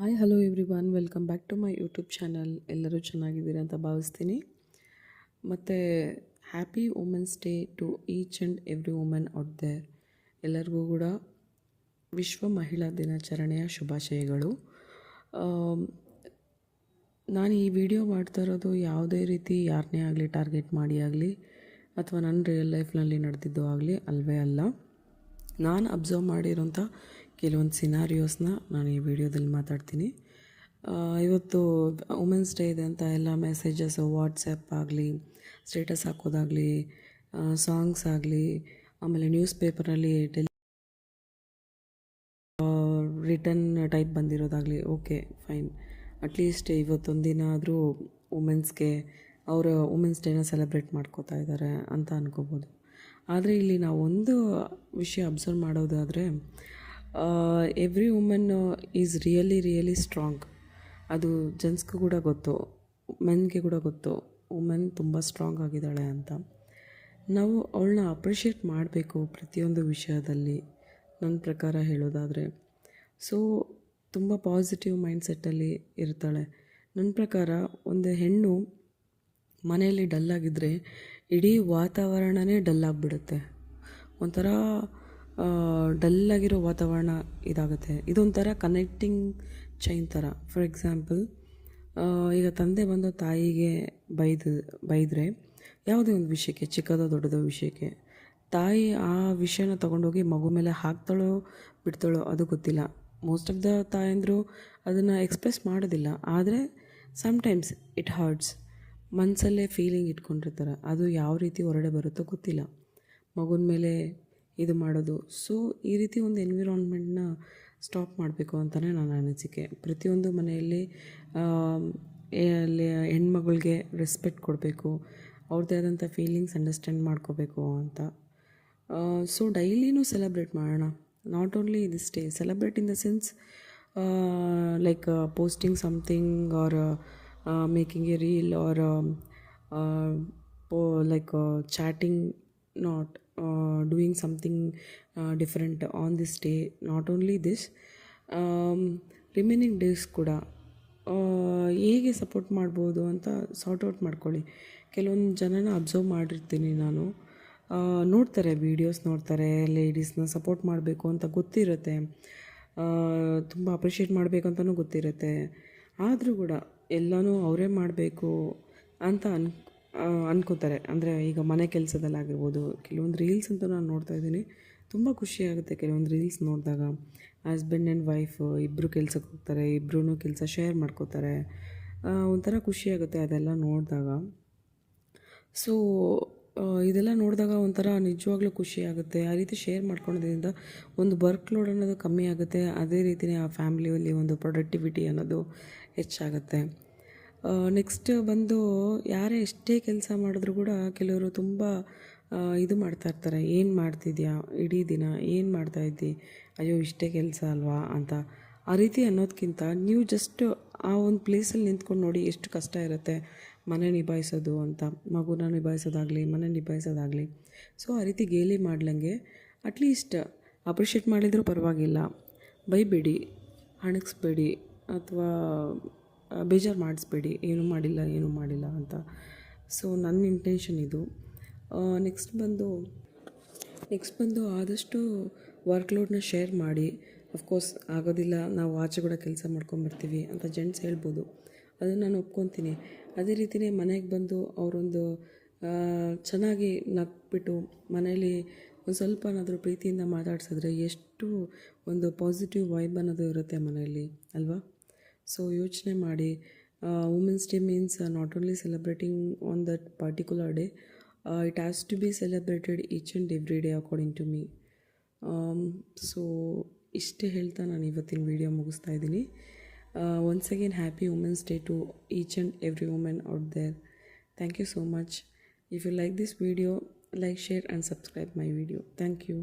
Hi hello everyone welcome back to my YouTube channel ಎಲ್ಲರೂ ಚೆನ್ನಾಗಿದ್ದೀರಾ ಅಂತ ಭಾವಿಸ್ತೀನಿ. ಮತ್ತು happy women's day to each and every women out there ಎಲ್ಲರಿಗೂ ಕೂಡ ವಿಶ್ವ ಮಹಿಳಾ ದಿನಾಚರಣೆಯ ಶುಭಾಶಯಗಳು. ನಾನು ಈ ವಿಡಿಯೋ ಮಾಡ್ತಾ ಇರೋದು ಯಾವುದೇ ರೀತಿ ಯಾರನ್ನೇ ಆಗಲಿ ಟಾರ್ಗೆಟ್ ಮಾಡಿ ಆಗಲಿ, ಅಥವಾ ನನ್ನ ರಿಯಲ್ ಲೈಫ್ನಲ್ಲಿ ನಡೆದಿದ್ದು ಆಗಲಿ, ಅಲ್ವೇ ಅಲ್ಲ. ನಾನು ಅಬ್ಸರ್ವ್ ಮಾಡಿರೋಂಥ ಕೆಲವೊಂದು ಸಿನಾರಿಯೋಸ್ನ ನಾನು ಈ ವಿಡಿಯೋದಲ್ಲಿ ಮಾತಾಡ್ತೀನಿ. ಇವತ್ತು ವುಮೆನ್ಸ್ ಡೇ ಇದೆ ಅಂತ ಎಲ್ಲ ಮೆಸೇಜಸ್ ವಾಟ್ಸಪ್ ಆಗಲಿ, ಸ್ಟೇಟಸ್ ಹಾಕೋದಾಗಲಿ ಸಾಂಗ್ಸ್ ಆಗಲಿ, ಆಮೇಲೆ ನ್ಯೂಸ್ ಪೇಪರಲ್ಲಿ ಡೆಲಿ ರಿಟರ್ನ್ ಟೈಪ್ ಬಂದಿರೋದಾಗಲಿ, ಓಕೆ, ಫೈನ್. ಅಟ್ಲೀಸ್ಟ್ ಇವತ್ತೊಂದು ದಿನ ಆದರೂ ವುಮೆನ್ಸ್ಗೆ ಅವರ ವುಮೆನ್ಸ್ ಡೇನ ಸೆಲೆಬ್ರೇಟ್ ಮಾಡ್ಕೋತಾ ಇದ್ದಾರೆ ಅಂತ ಅನ್ಕೋಬೋದು. ಆದರೆ ಇಲ್ಲಿ ನಾವು ಒಂದು ವಿಷಯ ಅಬ್ಸರ್ವ್ ಮಾಡೋದಾದರೆ every woman is really really strong ಅದು ಜೆಂಟ್ಸ್ಗೂ ಕೂಡ ಗೊತ್ತು ಮೆನ್ಗೆ ಕೂಡ ಗೊತ್ತು ವುಮೆನ್ ತುಂಬ ಸ್ಟ್ರಾಂಗ್ ಆಗಿದ್ದಾಳೆ ಅಂತ. ನಾವು ಅವಳನ್ನ ಅಪ್ರಿಷಿಯೇಟ್ ಮಾಡಬೇಕು ಪ್ರತಿಯೊಂದು ವಿಷಯದಲ್ಲಿ, ನನ್ನ ಪ್ರಕಾರ ಹೇಳೋದಾದರೆ. ಸೊ ತುಂಬ ಪಾಸಿಟಿವ್ ಮೈಂಡ್ಸೆಟ್ಟಲ್ಲಿ ಇರ್ತಾಳೆ. ನನ್ನ ಪ್ರಕಾರ ಒಂದು ಹೆಣ್ಣು ಮನೆಯಲ್ಲಿ ಡಲ್ಲಾಗಿದ್ದರೆ ಇಡೀ ವಾತಾವರಣವೇ ಡಲ್ಲಾಗಿಬಿಡುತ್ತೆ ಒಂಥರ ಡಲ್ಲಾಗಿರೋ ವಾತಾವರಣ ಇದಾಗುತ್ತೆ. ಇದೊಂಥರ ಕನೆಕ್ಟಿಂಗ್ ಚೈನ್ ಥರ ಫಾರ್ ಎಕ್ಸಾಂಪಲ್ ಈಗ ತಂದೆ ಬಂದು ತಾಯಿಗೆ ಬೈದು, ಬೈದರೆ ಯಾವುದೇ ಒಂದು ವಿಷಯಕ್ಕೆ, ಚಿಕ್ಕದೋ ದೊಡ್ಡದೋ ವಿಷಯಕ್ಕೆ, ತಾಯಿ ಆ ವಿಷಯನ ತೊಗೊಂಡೋಗಿ ಮಗು ಮೇಲೆ ಹಾಕ್ತಾಳೋ ಬಿಡ್ತಾಳೋ ಅದು ಗೊತ್ತಿಲ್ಲ. ಮೋಸ್ಟ್ ಆಫ್ ದ ತಾಯಂದರು ಅದನ್ನು ಎಕ್ಸ್ಪ್ರೆಸ್ ಮಾಡೋದಿಲ್ಲ. ಆದರೆ ಸಮ್ಟೈಮ್ಸ್ ಇಟ್ ಹರ್ಟ್ಸ್ ಮನಸಲ್ಲೇ ಫೀಲಿಂಗ್ ಇಟ್ಕೊಂಡಿರ್ತಾರೆ. ಅದು ಯಾವ ರೀತಿ ಹೊರಡೆ ಬರುತ್ತೋ ಗೊತ್ತಿಲ್ಲ. ಮಗುನ ಮೇಲೆ ಇದು ಮಾಡೋದು. ಸೊ ಈ ರೀತಿ ಒಂದು ಎನ್ವಿರಾನ್ಮೆಂಟ್ನ ಸ್ಟಾಪ್ ಮಾಡಬೇಕು ಅಂತಲೇ ನನ್ನ ಅನಿಸಿಕೆ. ಪ್ರತಿಯೊಂದು ಮನೆಯಲ್ಲಿ ಹೆಣ್ಮಗಳಿಗೆ ರೆಸ್ಪೆಕ್ಟ್ ಕೊಡಬೇಕು ಅವ್ರದ್ದೇ ಆದಂಥ ಫೀಲಿಂಗ್ಸ್ ಅಂಡರ್ಸ್ಟ್ಯಾಂಡ್ ಮಾಡ್ಕೋಬೇಕು ಅಂತ. ಸೊ ಡೈಲಿನೂ ಸೆಲೆಬ್ರೇಟ್ ಮಾಡೋಣ. Not only this day celebrate in the sense like posting something or making a reel or like chatting not doing something different on this day not only this remaining days ಕೂಡ ಹೇಗೆ support ಮಾಡ್ಬೋದು ಅಂತ sort out ಮಾಡ್ಕೊಳ್ಳಿ. ಕೆಲವೊಂದು ಜನನ observe ಮಾಡಿರ್ತೀನಿ ನಾನು. ನೋಡ್ತಾರೆ ವೀಡಿಯೋಸ್ ನೋಡ್ತಾರೆ ಲೇಡೀಸ್ನ ಸಪೋರ್ಟ್ ಮಾಡಬೇಕು ಅಂತ ಗೊತ್ತಿರುತ್ತೆ. ತುಂಬ ಅಪ್ರಿಷಿಯೇಟ್ ಮಾಡಬೇಕು ಗೊತ್ತಿರುತ್ತೆ. ಆದರೂ ಕೂಡ ಎಲ್ಲನೂ ಅವರೇ ಮಾಡಬೇಕು ಅಂತ ಅನ್ ಅನ್ಕೋತಾರೆ. ಅಂದರೆ ಈಗ ಮನೆ ಕೆಲಸದಲ್ಲಾಗಿರ್ಬೋದು, ಕೆಲವೊಂದು ರೀಲ್ಸ್ ಅಂತ ನಾನು ನೋಡ್ತಾ ಇದ್ದೀನಿ. ತುಂಬ ಖುಷಿಯಾಗುತ್ತೆ ಕೆಲವೊಂದು ರೀಲ್ಸ್ ನೋಡಿದಾಗ. ಹಸ್ಬೆಂಡ್ ಆ್ಯಂಡ್ ವೈಫ್ ಇಬ್ಬರು ಕೆಲ್ಸಕ್ಕೆ ಹೋಗ್ತಾರೆ ಇಬ್ಬರೂ ಕೆಲಸ ಶೇರ್ ಮಾಡ್ಕೋತಾರೆ. ಒಂಥರ ಖುಷಿಯಾಗುತ್ತೆ ಅದೆಲ್ಲ ನೋಡಿದಾಗ. ಸೊ ಇದೆಲ್ಲ ನೋಡಿದಾಗ ಒಂಥರ ನಿಜವಾಗ್ಲೂ ಖುಷಿ ಆಗುತ್ತೆ. ಆ ರೀತಿ ಶೇರ್ ಮಾಡ್ಕೊಳೋದ್ರಿಂದ ಒಂದು ವರ್ಕ್ ಲೋಡ್ ಅನ್ನೋದು ಕಮ್ಮಿ ಆಗುತ್ತೆ. ಅದೇ ರೀತಿಯೇ ಆ ಫ್ಯಾಮಿಲಿಯಲ್ಲಿ ಒಂದು ಪ್ರೊಡಕ್ಟಿವಿಟಿ ಅನ್ನೋದು ಹೆಚ್ಚಾಗುತ್ತೆ. ನೆಕ್ಸ್ಟ್ ಬಂದು ಯಾರೇ ಎಷ್ಟೇ ಕೆಲಸ ಮಾಡಿದ್ರು ಕೂಡ ಕೆಲವರು ತುಂಬ ಇದು ಮಾಡ್ತಾ ಇರ್ತಾರೆ. ಏನು ಮಾಡ್ತಿದ್ಯಾ? ಇಡೀ ದಿನ ಏನು ಮಾಡ್ತಾ ಇದ್ದಿ? ಅಯ್ಯೋ, ಇಷ್ಟೇ ಕೆಲಸ ಅಲ್ವಾ ಅಂತ. ಆ ರೀತಿ ಅನ್ನೋದಕ್ಕಿಂತ ನೀವು ಜಸ್ಟ್ ಆ ಒಂದು ಪ್ಲೇಸಲ್ಲಿ ನಿಂತ್ಕೊಂಡು ನೋಡಿ ಎಷ್ಟು ಕಷ್ಟ ಇರುತ್ತೆ. ಮನೆ ನಿಭಾಯಿಸೋದು ಅಂತ. ಮಗುನ ನಿಭಾಯಿಸೋದಾಗಲಿ, ಮನೆ ನಿಭಾಯಿಸೋದಾಗಲಿ. ಸೊ ಆ ರೀತಿ ಗೇಲಿ ಮಾಡ್ಲಂಗೆ ಅಟ್ಲೀಸ್ಟ್ ಅಪ್ರಿಷಿಯೇಟ್ ಮಾಡಿದರೂ ಪರವಾಗಿಲ್ಲ. ಬೈಬೇಡಿ ಹಣಗಿಸ್ಬೇಡಿ ಅಥವಾ ಬೇಜಾರು ಮಾಡಿಸ್ಬೇಡಿ, ಏನು ಮಾಡಿಲ್ಲ ಏನು ಮಾಡಿಲ್ಲ ಅಂತ. ಸೊ ನನ್ನ ಇಂಟೆನ್ಷನ್ ಇದು. ನೆಕ್ಸ್ಟ್ ಬಂದು ನೆಕ್ಸ್ಟ್ ಬಂದು ಆದಷ್ಟು ವರ್ಕ್ ಲೋಡ್ನ ಶೇರ್ ಮಾಡಿ. ಅಫ್ಕೋರ್ಸ್ ಆಗೋದಿಲ್ಲ, ನಾವು ಆಚೆ ಕೂಡ ಕೆಲಸ ಮಾಡ್ಕೊಂಬರ್ತೀವಿ ಅಂತ ಜೆಂಟ್ಸ್ ಹೇಳ್ಬೋದು. ಅದನ್ನು ನಾನು ಒಪ್ಕೊತೀನಿ. ಅದೇ ರೀತಿಯೇ ಮನೆಗೆ ಬಂದು ಅವರೊಂದು ಚೆನ್ನಾಗಿ ನಗ್ಬಿಟ್ಟು ಮನೇಲಿ ಒಂದು ಸ್ವಲ್ಪನಾದರೂ ಪ್ರೀತಿಯಿಂದ ಮಾತಾಡ್ಸಿದ್ರೆ ಎಷ್ಟು ಒಂದು ಪಾಸಿಟಿವ್ ವೈಬ್ ಅನ್ನೋದು ಇರುತ್ತೆ ಮನೆಯಲ್ಲಿ ಅಲ್ವಾ? ಸೊ ಯೋಚನೆ ಮಾಡಿ women's day means not only celebrating on that particular day it has to be celebrated each and every day according to me so ಇಷ್ಟೇ ಹೇಳ್ತಾ ನಾನು ಇವತ್ತಿನ ವಿಡಿಯೋ ಮುಗಿಸ್ತಾ ಇದ್ದೀನಿ. Once again happy women's day to each and every women out there thank you so much if you like this video like share and subscribe my video thank you